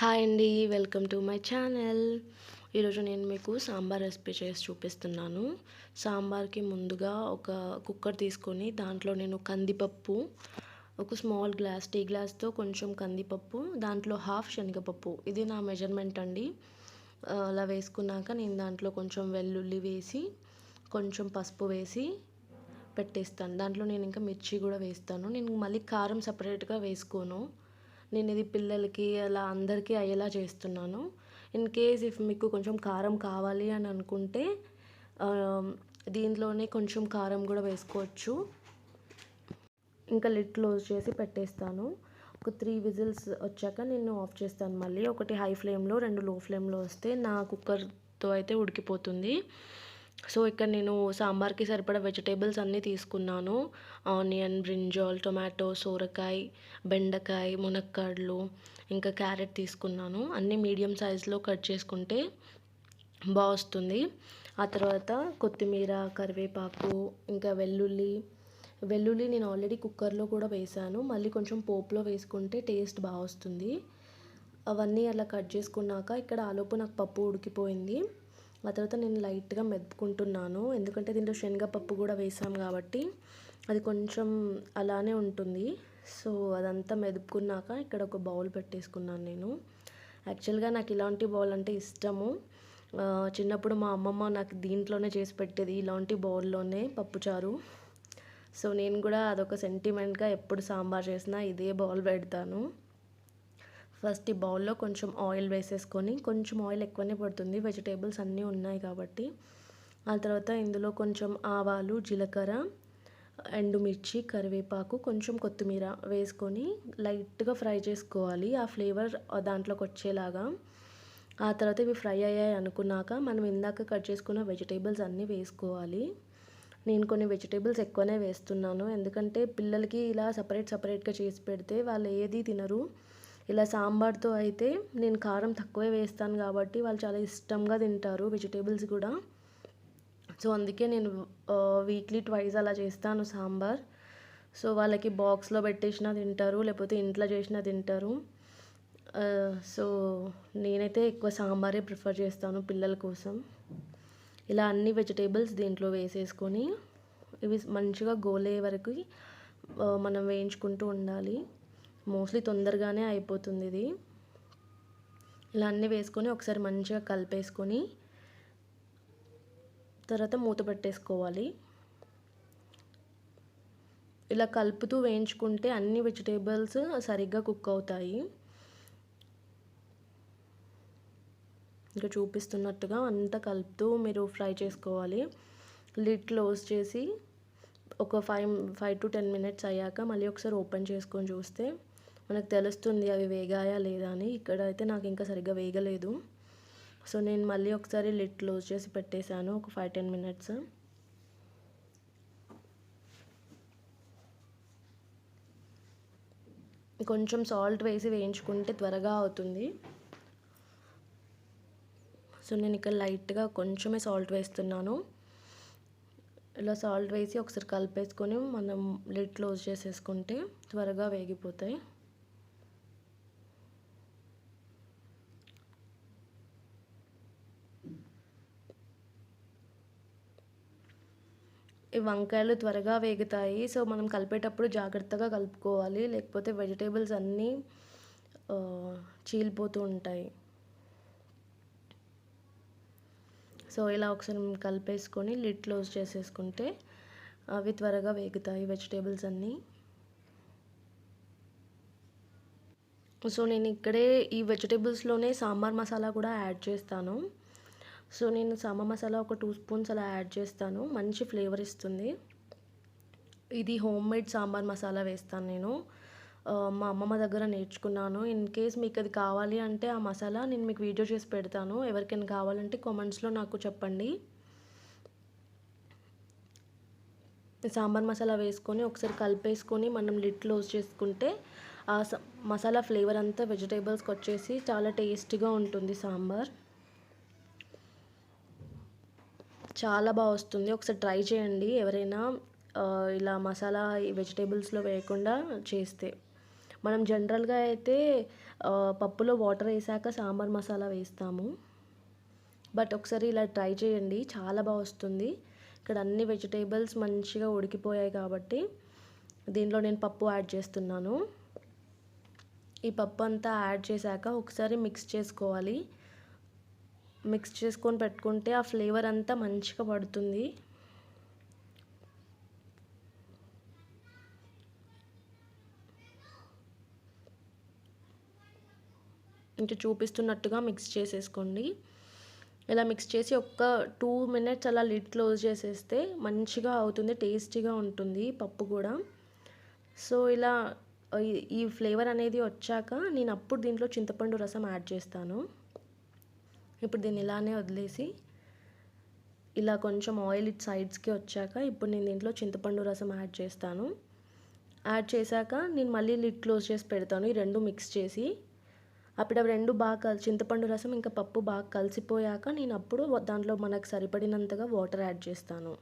Hi అండి welcome to my channel. ఈరోజు నేను మీకు సాంబార్ రెసిపీ చేసి చూపిస్తున్నాను. సాంబార్కి ముందుగా ఒక కుక్కర్ తీసుకొని దాంట్లో నేను కందిపప్పు ఒక స్మాల్ గ్లాస్ టీ గ్లాస్తో కొంచెం కందిపప్పు దాంట్లో హాఫ్ శనగపప్పు. ఇది నా మెజర్మెంట్ అండి. అలా వేసుకున్నాక నేను దాంట్లో కొంచెం వెల్లుల్లి వేసి కొంచెం పసుపు వేసి పెట్టేస్తాను. దాంట్లో నేను ఇంకా మిర్చి కూడా వేస్తాను. నేను మళ్ళీ కారం సపరేట్గా వేసుకోను. నేను ఇది పిల్లలకి అలా అందరికీ అయ్యేలా చేస్తున్నాను. ఇన్ కేస్ ఇఫ్ మీకు కొంచెం కారం కావాలి అని అనుకుంటే దీంట్లోనే కొంచెం కారం కూడా వేసుకోవచ్చు. ఇంకా లిడ్ క్లోజ్ చేసి పెట్టేస్తాను. ఒక త్రీ విజిల్స్ వచ్చాక నేను ఆఫ్ చేస్తాను మళ్ళీ. ఒకటి హై ఫ్లేమ్లో రెండు లో ఫ్లేమ్లో వస్తే నా కుక్కర్తో అయితే ఉడికిపోతుంది. సో ఇక్కడ నేను సాంబార్కి సరిపడా వెజిటేబుల్స్ అన్నీ తీసుకున్నాను. ఆనియన్ బ్రింజాల్ టొమాటో సోరకాయ బెండకాయ మునక్కాడలు ఇంకా క్యారెట్ తీసుకున్నాను. అన్నీ మీడియం సైజులో కట్ చేసుకుంటే బాగా వస్తుంది ఆ తర్వాత కొత్తిమీర కరివేపాకు ఇంకా వెల్లుల్లి. వెల్లుల్లి నేను ఆల్రెడీ కుక్కర్లో కూడా వేసాను. మళ్ళీ కొంచెం పోపులో వేసుకుంటే టేస్ట్ బాగా వస్తుంది అవన్నీ అలా కట్ చేసుకున్నాక ఇక్కడ ఆలోపు నాకు పప్పు ఉడికిపోయింది. ఆ తర్వాత నేను లైట్గా మెదుపుకుంటున్నాను. ఎందుకంటే దీంట్లో శనగపప్పు కూడా వేసాం కాబట్టి అది కొంచెం అలానే ఉంటుంది. సో అదంతా మెదుపుకున్నాక ఇక్కడ ఒక బౌల్ పెట్టేసుకున్నాను నేను. యాక్చువల్గా నాకు ఇలాంటి బౌల్ అంటే ఇష్టము. చిన్నప్పుడు మా అమ్మమ్మ నాకు దీంట్లోనే చేసి పెట్టేది ఇలాంటి బౌల్లోనే పప్పుచారు సో నేను కూడా అదొక సెంటిమెంట్గా ఎప్పుడు సాంబార్ చేసినా ఇదే బౌల్ పెడతాను. ఫస్ట్ ఈ బౌల్లో కొంచెం ఆయిల్ వేసేసుకొని కొంచెం ఆయిల్ ఎక్కువనే పడుతుంది. వెజిటేబుల్స్ అన్నీ ఉన్నాయి కాబట్టి. ఆ తర్వాత ఇందులో కొంచెం ఆవాలు జీలకర్ర ఎండుమిర్చి కరివేపాకు కొంచెం కొత్తిమీర వేసుకొని లైట్గా ఫ్రై చేసుకోవాలి. ఆ ఫ్లేవర్ దాంట్లోకి వచ్చేలాగా. ఆ తర్వాత ఇవి ఫ్రై అయ్యాయి అనుకున్నాక మనం ఇందాక కట్ చేసుకున్న వెజిటేబుల్స్ అన్నీ వేసుకోవాలి. నేను కొన్ని వెజిటేబుల్స్ ఎక్కువనే వేస్తున్నాను. ఎందుకంటే పిల్లలకి ఇలా సపరేట్ సపరేట్గా చేసి పెడితే వాళ్ళు ఏది తినరు. ఇలా సాంబార్తో అయితే నేను కారం తక్కువే వేస్తాను కాబట్టి వాళ్ళు చాలా ఇష్టంగా తింటారు వెజిటేబుల్స్ కూడా. సో అందుకే నేను వీక్లీ ట్వైస్ అలా చేస్తాను సాంబార్. సో వాళ్ళకి బాక్స్లో పెట్టేసినా తింటారు లేకపోతే ఇంట్లో చేసినా తింటారు. సో నేనైతే ఎక్కువ సాంబారే ప్రిఫర్ చేస్తాను పిల్లల కోసం. ఇలా అన్ని వెజిటేబుల్స్ దీంట్లో వేసేసుకొని ఇవి మంచిగా గోలే వరకు మనం వేయించుకుంటూ ఉండాలి. మోస్ట్లీ తొందరగానే అయిపోతుంది ఇది. ఇలా అన్నీ వేసుకొని ఒకసారి మంచిగా కలిపేసుకొని తర్వాత మూత పెట్టేసుకోవాలి. ఇలా కలుపుతూ వేయించుకుంటే అన్ని వెజిటేబుల్స్ సరిగ్గా కుక్ అవుతాయి. ఇంకా చూపిస్తున్నట్టుగా అంతా కలుపుతూ మీరు ఫ్రై చేసుకోవాలి. లిడ్ క్లోజ్ చేసి ఒక five five to ten minutes అయ్యాక మళ్ళీ ఒకసారి ఓపెన్ చేసుకొని చూస్తే మనకు తెలుస్తుంది అవి వేగాయా లేదా అని. ఇక్కడ అయితే నాకు ఇంకా సరిగ్గా వేగలేదు. సో నేను మళ్ళీ ఒకసారి లిట్ క్లోజ్ చేసి పెట్టేశాను. ఒక ఫైవ్ టెన్ మినిట్స్. కొంచెం సాల్ట్ వేసి వేయించుకుంటే త్వరగా అవుతుంది. సో నేను ఇక్కడ లైట్గా కొంచెమే సాల్ట్ వేస్తున్నాను. ఇలా సాల్ట్ వేసి ఒకసారి కలిపేసుకొని మనం లిడ్ క్లోజ్ చేసేసుకుంటే త్వరగా వేగిపోతాయి. వంకాయలు త్వరగా వేగుతాయి. సో మనం కలిపేటప్పుడు జాగ్రత్తగా కలుపుకోవాలి. లేకపోతే వెజిటేబుల్స్ అన్నీ చీలిపోతూ ఉంటాయి. సో ఇలా ఒకసారి కలిపేసుకొని లిడ్ క్లోజ్ చేసేసుకుంటే అవి త్వరగా వేగుతాయి వెజిటేబుల్స్ అన్నీ. సో నేను ఇక్కడే ఈ వెజిటేబుల్స్లోనే సాంబార్ మసాలా కూడా యాడ్ చేస్తాను. సో నేను సాంబార్ మసాలా ఒక టూ స్పూన్స్ అలా యాడ్ చేస్తాను. మంచి ఫ్లేవర్ ఇస్తుంది. ఇది హోమ్ మేడ్ సాంబార్ మసాలా వేస్తాను నేను. మా అమ్మమ్మ దగ్గర నేర్చుకున్నాను. ఇన్ కేస్ మీకు అది కావాలి అంటే ఆ మసాలా నేను మీకు వీడియో చేసి పెడతాను. ఎవరికైనా కావాలంటే కామెంట్స్లో నాకు చెప్పండి. సాంబార్ మసాలా వేసుకొని ఒకసారి కలిపేసుకొని మనం లిడ్ క్లోజ్ చేసుకుంటే ఆ మసాలా ఫ్లేవర్ అంతా వెజిటేబుల్స్కి వచ్చేసి చాలా టేస్టీగా ఉంటుంది సాంబార్. చాలా బాగా వస్తుంది. ఒకసారి ట్రై చేయండి. ఎవరైనా ఇలా మసాలా ఈ వెజిటేబుల్స్లో వేయకుండా చేస్తే. మనం జనరల్గా అయితే పప్పులో వాటర్ వేసాక సాంబార్ మసాలా వేస్తాము. బట్ ఒకసారి ఇలా ట్రై చేయండి. చాలా బాగా వస్తుంది. ఇక్కడ అన్ని వెజిటేబుల్స్ మంచిగా ఉడికిపోయాయి కాబట్టి దీనిలో నేను పప్పు యాడ్ చేస్తున్నాను. ఈ పప్పు అంతా యాడ్ చేశాక ఒకసారి మిక్స్ చేసుకోవాలి. మిక్స్ చేసుకొని పెట్టుకుంటే ఆ ఫ్లేవర్ అంతా మంచిగా పడుతుంది. ఇంకా చూపిస్తున్నట్టుగా మిక్స్ చేసేసుకోండి. ఇలా మిక్స్ చేసి ఒక్క టూ మినిట్స్ అలా లిడ్ క్లోజ్ చేసేస్తే మంచిగా అవుతుంది టేస్టీగా ఉంటుంది పప్పు కూడా. సో ఇలా ఈ ఫ్లేవర్ అనేది వచ్చాక నేను అప్పుడు దీంట్లో చింతపండు రసం యాడ్ చేస్తాను. ఇప్పుడు దీన్ని ఇలానే వదిలేసి ఇలా కొంచెం ఆయిల్ ఇట్ సైడ్స్కి వచ్చాక ఇప్పుడు నేను దీంట్లో చింతపండు రసం యాడ్ చేస్తాను. యాడ్ చేశాక నేను మళ్ళీ లిడ్ క్లోజ్ చేసి పెడతాను ఈ రెండు మిక్స్ చేసి. అప్పుడు అవి రెండు బాగా కలిసి చింతపండు రసం ఇంకా పప్పు బాగా కలిసిపోయాక నేను అప్పుడు దాంట్లో మనకు సరిపడినంతగా వాటర్ యాడ్ చేస్తాను.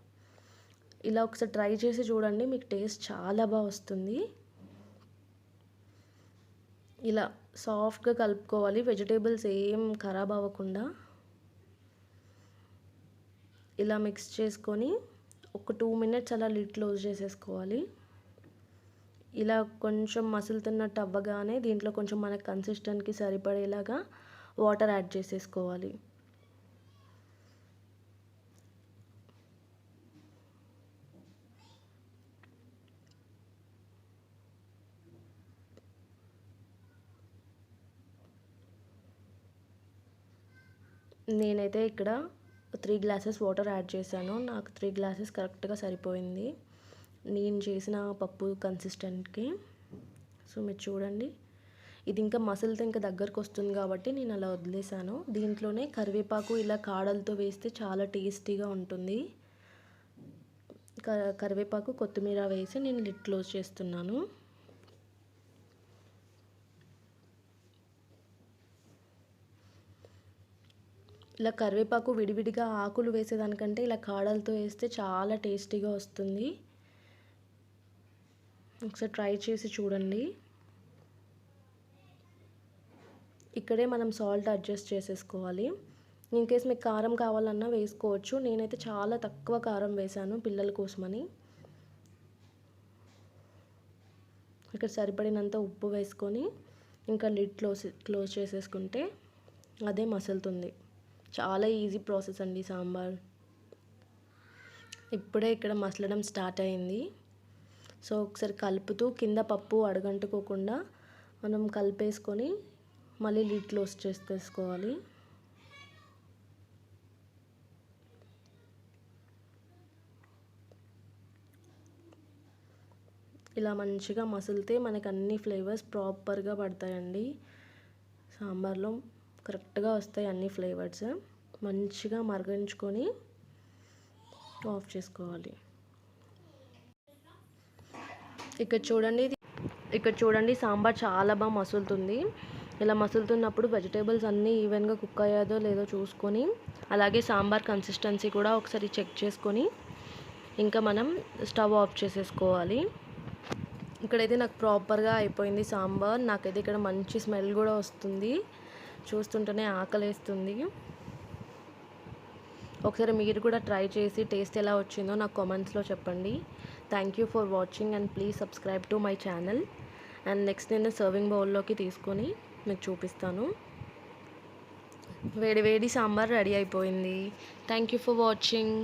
ఇలా ఒకసారి ట్రై చేసి చూడండి మీకు టేస్ట్ చాలా బాగా వస్తుంది. ఇలా సాఫ్ట్గా కలుపుకోవాలి. వెజిటేబుల్స్ ఏం ఖరాబ్ అవ్వకుండా ఇలా మిక్స్ చేసుకొని ఒక టూ మినిట్స్ అలా లిడ్ క్లోజ్ చేసేసుకోవాలి. ఇలా కొంచెం మసులుతున్నట్టు అవ్వగానే దీంట్లో కొంచెం మనకు కన్సిస్టెంట్కి సరిపడేలాగా వాటర్ యాడ్ చేసేసుకోవాలి. నేనైతే ఇక్కడ త్రీ గ్లాసెస్ వాటర్ యాడ్ చేశాను. నాకు త్రీ గ్లాసెస్ కరెక్ట్గా సరిపోయింది. నేను చేసిన పప్పు కన్సిస్టెంట్కి సో మీరు చూడండి. ఇది ఇంకా మసల్తో ఇంకా దగ్గరకు వస్తుంది కాబట్టి నేను అలా వదిలేసాను దీంట్లోనే కరివేపాకు ఇలా కాడలతో వేస్తే చాలా టేస్టీగా ఉంటుంది. కరివేపాకు కొత్తిమీర వేసి నేను లిడ్ క్లోజ్ చేస్తున్నాను. ఇలా కరివేపాకు విడివిడిగా ఆకులు వేసేదానికంటే ఇలా కాడలతో వేస్తే చాలా టేస్టీగా వస్తుంది. ఒకసారి ట్రై చేసి చూడండి. ఇక్కడే మనం సాల్ట్ అడ్జస్ట్ చేసేసుకోవాలి. ఇన్ కేస్ మీకు కారం కావాలన్నా వేసుకోవచ్చు. నేనైతే చాలా తక్కువ కారం వేశాను పిల్లల కోసమని. ఇక్కడ సరిపడినంత ఉప్పు వేసుకొని ఇంకా లిడ్ క్లోజ్ క్లోజ్ చేసేసుకుంటే అదే మసులుతుంది. చాలా ఈజీ ప్రాసెస్ అండి సాంబార్. ఇప్పుడే ఇక్కడ మసలడం స్టార్ట్ అయింది. సో ఒకసారి కలుపుతూ కింద పప్పు అడగంటుకోకుండా మనం కలిపేసుకొని మళ్ళీ లిడ్ క్లోజ్ చేసేసుకోవాలి. ఇలా మంచిగా మసిలితే మనకు అన్ని ఫ్లేవర్స్ ప్రాపర్గా పడతాయండి. సాంబార్లో కరెక్ట్గా వస్తాయి అన్ని ఫ్లేవర్స్. మంచిగా మరిగించుకొని ఆఫ్ చేసుకోవాలి. ఇక్కడ చూడండి ఇక్కడ చూడండి సాంబార్ చాలా బాగా మసులుతుంది. ఇలా మసులుతున్నప్పుడు వెజిటేబుల్స్ అన్నీ ఈవెన్గా కుక్ అయ్యాదో లేదో చూసుకొని అలాగే సాంబార్ కన్సిస్టెన్సీ కూడా ఒకసారి చెక్ చేసుకొని ఇంకా మనం స్టవ్ ఆఫ్ చేసేసుకోవాలి. ఇక్కడైతే నాకు ప్రాపర్గా అయిపోయింది సాంబార్. నాకైతే ఇక్కడ మంచి స్మెల్ కూడా వస్తుంది. చూస్తుంటేనే ఆకలేస్తుంది. ఒకసారి మీరు కూడా ట్రై చేసి టేస్ట్ ఎలా వచ్చిందో నాకు కామెంట్స్లో చెప్పండి. Thank you for watching and please subscribe to my channel and next నేను సర్వింగ్ బౌల్లోకి తీసుకొని మీకు చూపిస్తాను. వేడి వేడి సాంబార్ రెడీ అయిపోయింది. Thank you for watching